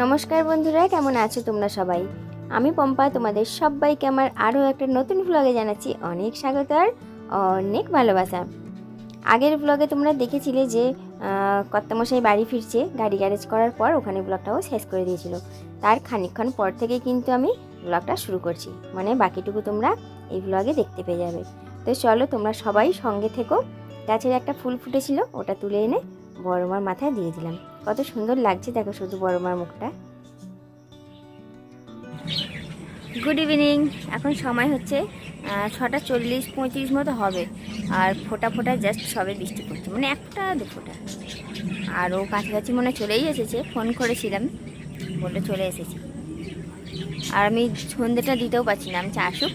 নমস্কার বন্ধুরা, কেমন আছো তোমরা সবাই? আমি পম্পা, তোমাদের সবাইকে আমার আরও একটা নতুন ভ্লগে জানাচ্ছি অনেক স্বাগত আর অনেক ভালোবাসা। আগের ব্লগে তোমরা দেখেছিলে যে কর্তামশাই বাড়ি ফিরছে, গাড়ি গ্যারেজ করার পর ওখানে ব্লগটাও শেষ করে দিয়েছিল। তার খানিকক্ষণ পর থেকে কিন্তু আমি ব্লগটা শুরু করছি। মানে বাকিটুকু তোমরা এই ব্লগে দেখতে পেয়ে যাবে। তো চলো তোমরা সবাই সঙ্গে থেকো। গাছের একটা ফুল ফুটেছিল, ওটা তুলে এনে বড়মার মাথায় দিয়ে দিলাম। কত সুন্দর লাগছে দেখো শুধু বড়মার মুখটা। গুড ইভিনিং এখন সময় হচ্ছে ছটা চল্লিশ পঁয়ত্রিশ মতো হবে। আর ফোটা ফোটা জাস্ট সবে বৃষ্টি পড়ছে। মানে একটা দু ফোঁটা। আর ও কাছাকাছি মনে চলেই এসেছে। ফোন করেছিলাম বলে চলে এসেছি। আর আমি সন্ধেটা দিতেও পারছি না, আমি চা আসুক।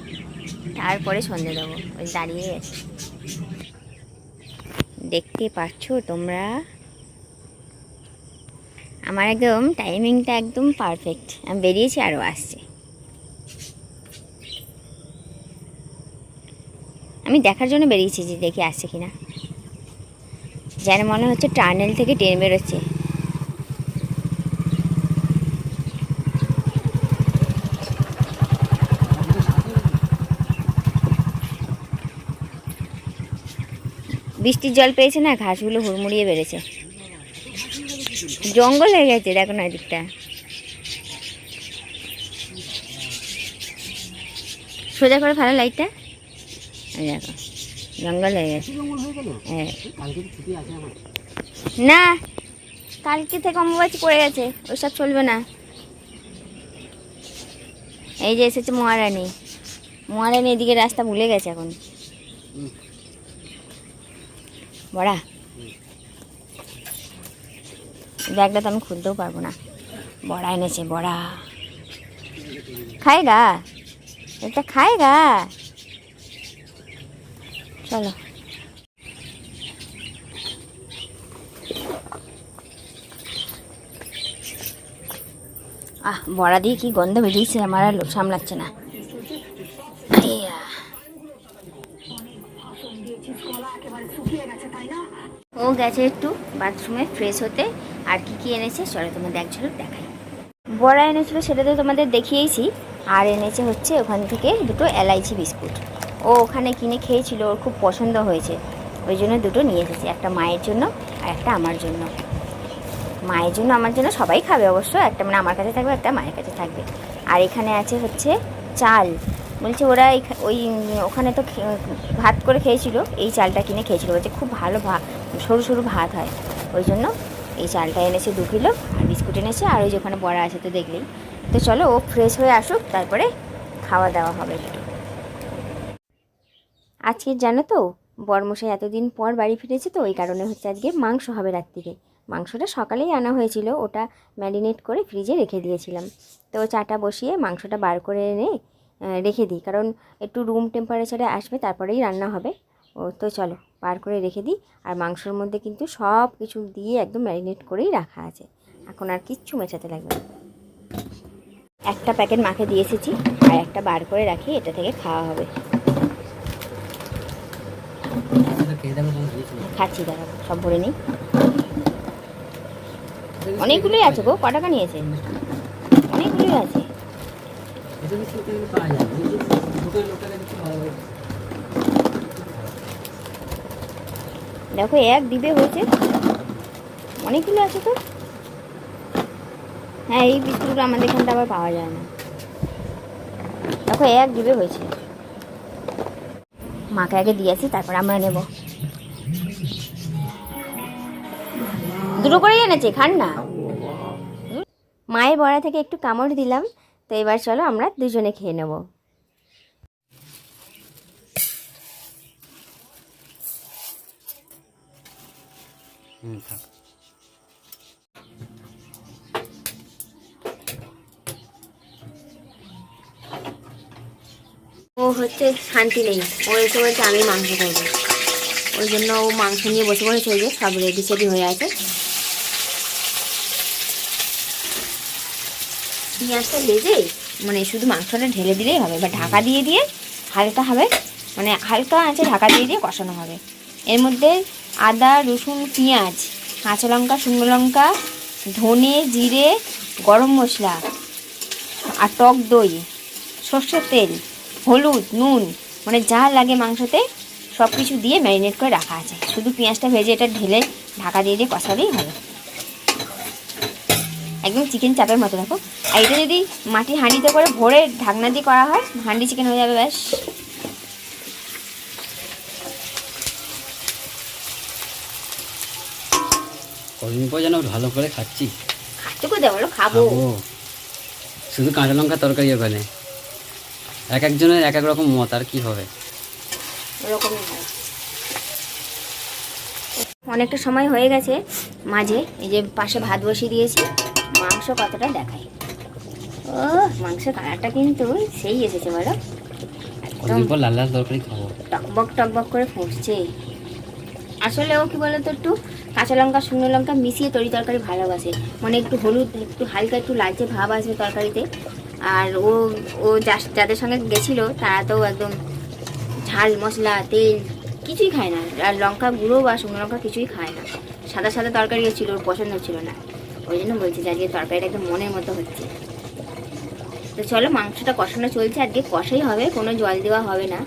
তারপরে সন্ধে দেবো। ওই দাঁড়িয়ে দেখতে পাচ্ছ তোমরা? আমার একদম টাইমিংটা একদম পারফেক্ট আমি বেরিয়েছি আরও আসছে। আমি দেখার জন্য বেরিয়েছি যে দেখি আসছে কিনা। যেন মনে হচ্ছে টানেল থেকে ট্রেন বেরোচ্ছে। বৃষ্টির জল পেয়েছে না? ঘাসগুলো হুড়মুড়িয়ে বেড়েছে। জঙ্গল হয়ে গেছে, দেখো না দিকটা সোজা করে ভালো লাইটটা। দেখো, জঙ্গল হয়ে গেছে। হ্যাঁ না, কালকে থেকে অম্বুবাচি পড়ে গেছে ওইসব চলবে না। এই যে এসেছে মহারানী। মহারানী এদিকে রাস্তা ভুলে গেছে এখন। বড়া। ব্যাগটা তো আমি খুলতেও পারব না। বড়া এনেছে, বড়া। খায় গা। এটা খায় গা। চলো। আহ, বড়া দিয়ে কি গন্ধ বেরিয়েছে? আমার আর লোক সামলাচ্ছে না। ও গেছে একটু বাথরুমে ফ্রেশ হতে। আর কি কি এনেছে চলো তোমাদের এক ঝলক দেখাই। বড়া এনেছিল সেটা তো তোমাদের দেখিয়েছি। আর এনেছে হচ্ছে ওখান থেকে দুটো এলাইচি বিস্কুট। ও ওখানে কিনে খেয়েছিল, ওর খুব পছন্দ হয়েছে। ওই জন্য দুটো নিয়ে এসেছি, একটা মায়ের জন্য আর একটা আমার জন্য। মায়ের জন্য আমার জন্য সবাই খাবে অবশ্য, একটা মানে আমার কাছে থাকবে, একটা মায়ের কাছে থাকবে। আর এখানে আছে হচ্ছে চাল। বলছে ওরা ওই ওখানে তো ভাত করে খেয়েছিল, এই চালটা কিনে খেয়েছিল। বলছে খুব ভালো ভাত সরু সরু ভাত হয়। ওই জন্য এই চালটা এনেছে দু কিলো, আর বিস্কুট এনেছে, আর ওই যে ওখানে বড়া আছে তো দেখলেই। তো চলো, ও ফ্রেশ হয়ে আসুক, তারপরে খাওয়া দাওয়া হবে একটু আজকে জানো তো, বরমশাই এতদিন পর বাড়ি ফিরেছে তো ওই কারণে হচ্ছে আজকে মাংস হবে রাত্রিরে মাংসটা সকালেই আনা হয়েছিল, ওটা ম্যারিনেট করে ফ্রিজে রেখে দিয়েছিলাম। তো চাটা বসিয়ে মাংসটা বার করে এনে রেখে দিই, কারণ একটু রুম টেম্পারেচারে আসবে, তারপরেই রান্না হবে। ও, তো চলো। বার করে রেখে দিই। আর মাংসর মধ্যে কিন্তু সব কিছু দিয়ে একদম ম্যারিনেট করেই রাখা আছে। এখন আর কিচ্ছু মেশাতে লাগবে না। একটা প্যাকেট মাখে দিয়ে এসেছি। আর একটা বার করে রাখি এটা থেকে খাওয়া হবে। খাচ্ছি দাঁড়াবো সব ভরে নিই। অনেকগুলোই আছে গো ক টাকা নিয়েছে অনেকগুলোই আছে। দেখো, এক ডিবে হয়েছে। অনেকগুলো আছে তো? হ্যাঁ এই বিস্কুটগুলো আমাদের এখানটা আবার পাওয়া যায় না। দেখো, এক ডিবে হয়েছে। মাকে আগে দিয়েছি তারপর আমরা নেব। দুটো করেই এনেছে, খান না? মায়ের বড়া থেকে একটু কামড় দিলাম, তো এবার চলো আমরা দুজনে খেয়ে নেব। ও হচ্ছে শান্তি নেই। ও এসে বলছে, আমি মাংস খাব ওই জন্য ও মাংস নিয়ে বসে পড়েছে যে, সব রেডি সেডি হয়ে আছে। পেঁয়াজটা ভেজে মানে শুধু মাংসটা ঢেলে দিলেই হবে বা ঢাকা দিয়ে দিয়ে হালকা হবে মানে হালকা আছে, ঢাকা দিয়ে দিয়ে কষানো হবে। এর মধ্যে আদা, রসুন, পেঁয়াজ, কাঁচা লঙ্কা, শুকনো লঙ্কা, ধনে জিরে, গরম মশলা আর টক দই, সর্ষের তেল, হলুদ, নুন মানে যা লাগে মাংসতে সব কিছু দিয়ে ম্যারিনেট করে রাখা আছে। শুধু পেঁয়াজটা ভেজে এটা ঢেলে ঢাকা দিয়ে দিয়ে কষালেই হবে। একদম চিকেন চাপের মতো, দেখো। আর এটা যদি মাটি হাঁড়িতে করে ভরে ঢাকনা দিয়ে করা হয়, হাঁডি চিকেন হয়ে যাবে, ব্যাস। কদিন পর যেন ভালো করে খাচ্ছি। খাচ্ছ কোথায় বলো খাব। শুধু কাঁচা লঙ্কা তরকারি ওখানে এক একজনের এক এক রকম মত আর কি হবে? অনেকটা সময় হয়ে গেছে মাঝে এই যে পাশে ভাত বসিয়ে দিয়েছি। মাংস কতটা দেখাই। ও মাংসের কালারটা কিন্তু সেই এসেছে বলো। একদম লাল লাল তরকারি খাব। টকবক টকবক করে ফুটছে। আসলে ও কি বলতো একটু কাঁচা লঙ্কা, শুকনো লঙ্কা মিশিয়ে তরি তরকারি ভালোবাসে। মানে একটু হলুদ, একটু হালকা, একটু লালচে ভাব আসবে তরকারিতে। আর ও ও যাদের সঙ্গে গেছিল, তারা তো একদম ঝাল, মশলা, তেল কিছুই খায় না। আর লঙ্কা গুঁড়ো বা শুকনো লঙ্কা কিছুই খায় না। সাদা সাদা তরকারি ছিল, ওর পছন্দ ছিল না। ওই জন্য বলছি যে আজকে তরকারিটা একদম মনের মতো হচ্ছে। তো চলো, মাংসটা কষানো চলছে। আজকে কষাই হবে, কোনো জল দেওয়া হবে না।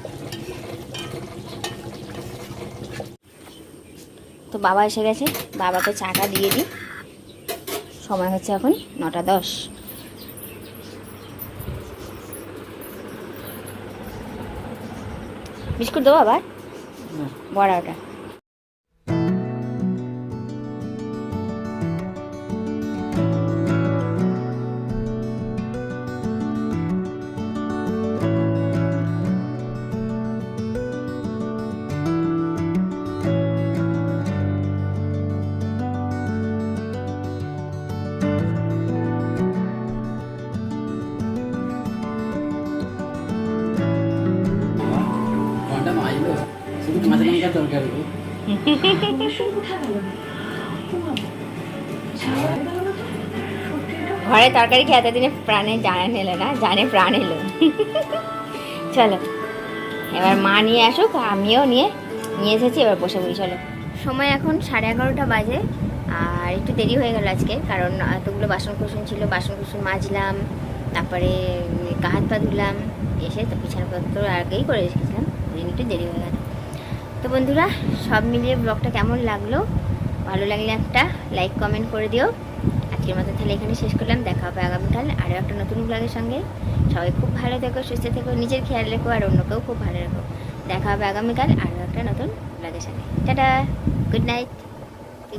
বাবা এসে গেছে। বাবাকে চাটা দিয়ে দিই। সময় হচ্ছে এখন নটা দশ। বিস্কুট দেবো আবার? বড়া ওটা। শুধু তরকারি ঘরে তরকারি খেয়ে এতদিনে প্রাণে জানে নিলে না জানে প্রাণ এলো। চলো এবার মা নিয়ে আসুক আমিও নিয়ে নিয়ে এসেছি এবার বসে বলি চলো। সময় এখন সাড়ে এগারোটা বাজে আর একটু দেরি হয়ে গেল আজকে কারণ এতগুলো বাসন কুসন ছিল বাসন কুসন মাজলাম তারপরে গা হাত পা ধুলাম এসে তো বিছানাপত্র আগেই করে রেখেছিলাম। জন্য একটু দেরি হয়ে গেল তো বন্ধুরা সব মিলিয়ে ব্লগটা কেমন লাগল? ভালো লাগলে একটা লাইক কমেন্ট করে দিও। আজকের মতো তাহলে এখানে শেষ করলাম। দেখা হবে আগামীকাল আরও একটা নতুন ব্লগের সঙ্গে। সবাই খুব ভালো থেকো সুস্থ থেকো নিজের খেয়াল রেখো আর অন্যকেও খুব ভালো রেখো। দেখা হবে আগামীকাল আরও একটা নতুন ব্লগের সঙ্গে। টাটা গুড নাইট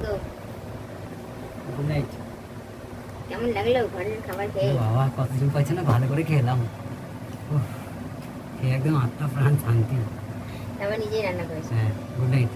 গো? গুড নাইট কেমন লাগল ঘরের খাবার খেয়ে? বাবা কতদিন পাচ্ছে না? ভালো করে খেলাম। একদম আত্মা প্রাণ শান্তি। তারপর নিজেই রান্না করেছি। হ্যাঁ গুড নাইট